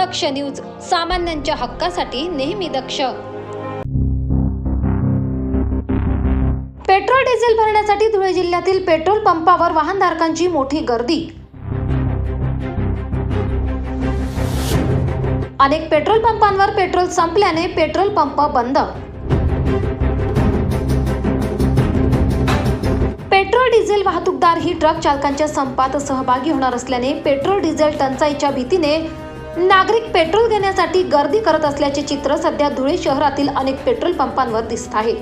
दक्ष news सामान्यांच्या हक्कासाठी नेहमी दक्ष. पेट्रोल डिझेल भरण्यासाठी धुळे जिल्ह्यातील पेट्रोल पंपावर वाहनधारकांची मोठी गर्दी. अनेक पेट्रोल पंपांवर पेट्रोल संपल्याने पेट्रोल पंप बंद. पेट्रोल डिझेल वाहतूकदार ही ट्रक चालकांच्या संपात सहभागी होणार असल्याने पेट्रोल डिझेल टंचाईच्या भीतीने नागरिक पेट्रोल घेण्यासाठी गर्दी करत असल्याचे चित्र सध्या धुळे शहरातील अनेक पेट्रोल पंपांवर दिसत आहे.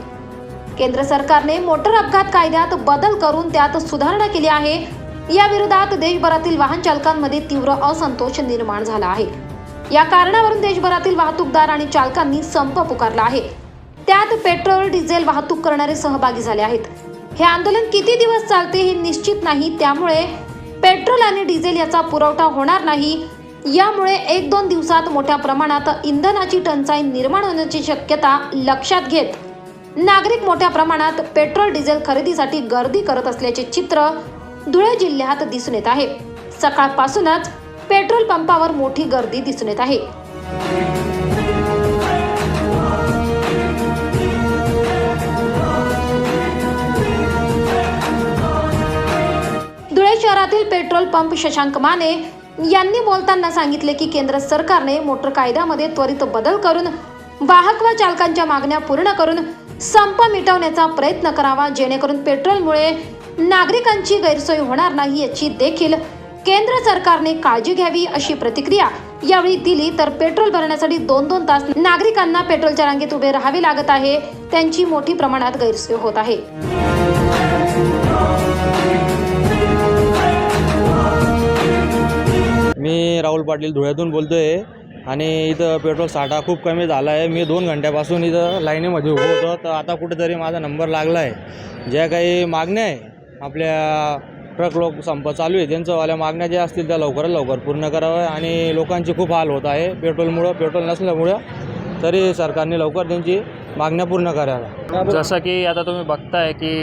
केंद्र सरकारने मोटर अपघात कायद्यात बदल करून त्यात सुधारणा केली आहे. या विरोधात देशभरातील वाहन चालकांमध्ये तीव्र असंतोष निर्माण झाला आहे. या कारणावरून देशभरातील वाहतूकदार आणि चालकांनी संप पुकारला आहे. त्यात पेट्रोल डिझेल वाहतूक करणारे सहभागी झाले आहेत. हे आंदोलन किती दिवस चालते हे निश्चित नाही. त्यामुळे पेट्रोल आणि डिझेल याचा पुरवठा होणार नाही. यामुळे एक दोन दिवसात मोठ्या प्रमाणात इंधनाची टंचाई निर्माण होण्याची शक्यता लक्षात घेत नागरिक मोठ्या प्रमाणात पेट्रोल डिझेल खरेदीसाठी गर्दी करत असल्याचे चित्र धुळे जिल्ह्यात दिसून येत आहे. सकाळपासूनच पेट्रोल पंपावर मोठी गर्दी दिसून येत आहे. धुळे शहरातील पेट्रोल पंप शशांक माने यांनी बोलताना सांगितले की केंद्र सरकारने मोटर कायद्यामध्ये त्वरित बदल करून वाहक व चालकांच्या मागण्या पूर्ण करून संप मिटवण्याचा प्रयत्न करावा जेणेकरून पेट्रोलमुळे नागरिकांची गैरसोय होणार नाही याची देखील केंद्र सरकारने काळजी घ्यावी अशी प्रतिक्रिया यावेळी दिली. तर पेट्रोल भरण्यासाठी दोन दोन तास नागरिकांना पेट्रोलच्या रांगेत उभे राहावे लागत आहे. त्यांची मोठी प्रमाणात गैरसोय होत आहे. मी राहुल पाटील धुळ्यातून बोलतो आहे आणि इथं पेट्रोल साठा खूप कमी झाला आहे मी दोन घंट्यापासून इथं लाईनीमध्ये उभं होतो. तर आता कुठेतरी माझा नंबर लागला आहे ज्या काही मागण्या आहे आपल्या ट्रक लोक संप चालू आहे त्यांचंवाल्या मागण्या ज्या असतील त्या लवकरात लवकर पूर्ण कराव्या आणि लोकांचे खूप हाल होत आहे. पेट्रोलमुळं पेट्रोल नसल्यामुळं तरी सरकारने लवकर त्यांची मागण्या पूर्ण कराव्या जसं की आता तुम्ही बघताय की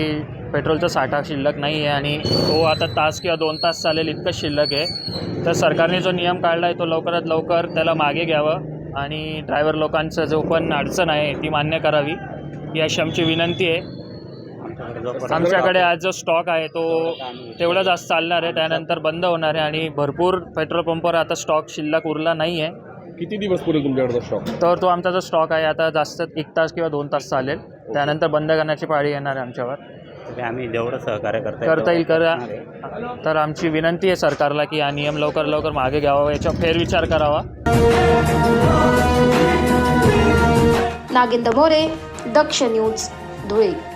पेट्रोलचा साठा शिल्लक नाही आहे आणि तो आता तास किंवा दोन तास चालेल इतकं शिल्लक आहे. तर सरकारने जो नियम काढला आहे तो लवकरात लवकर त्याला मागे घ्यावं आणि ड्रायव्हर लोकांचं जो पण अडचण आहे ती मान्य करावी. ही अशी आमची विनंती आहे. आमच्याकडे आज जो स्टॉक आहे तो तेवढा जास्त चालणार आहे त्यानंतर बंद होणार आहे आणि भरपूर पेट्रोल पंपवर आता स्टॉक शिल्लक उरला नाही आहे. किती दिवस पुरेल तुमच्याकडचा स्टॉक? तर तो आमचा जो स्टॉक आहे आता जास्त एक तास किंवा दोन तास चालेल. त्यानंतर बंद करण्याची पाळी येणार आहे आमच्यावर. तरी आम्ही जेवढं सहकार्य करता करता येईल करा. तर आमची विनंती आहे सरकारला की हा नियम लवकर लवकर मागे घ्यावा याच्यावर फेरविचार करावा. नागेंद्र मोरे दक्ष न्यूज धुळे.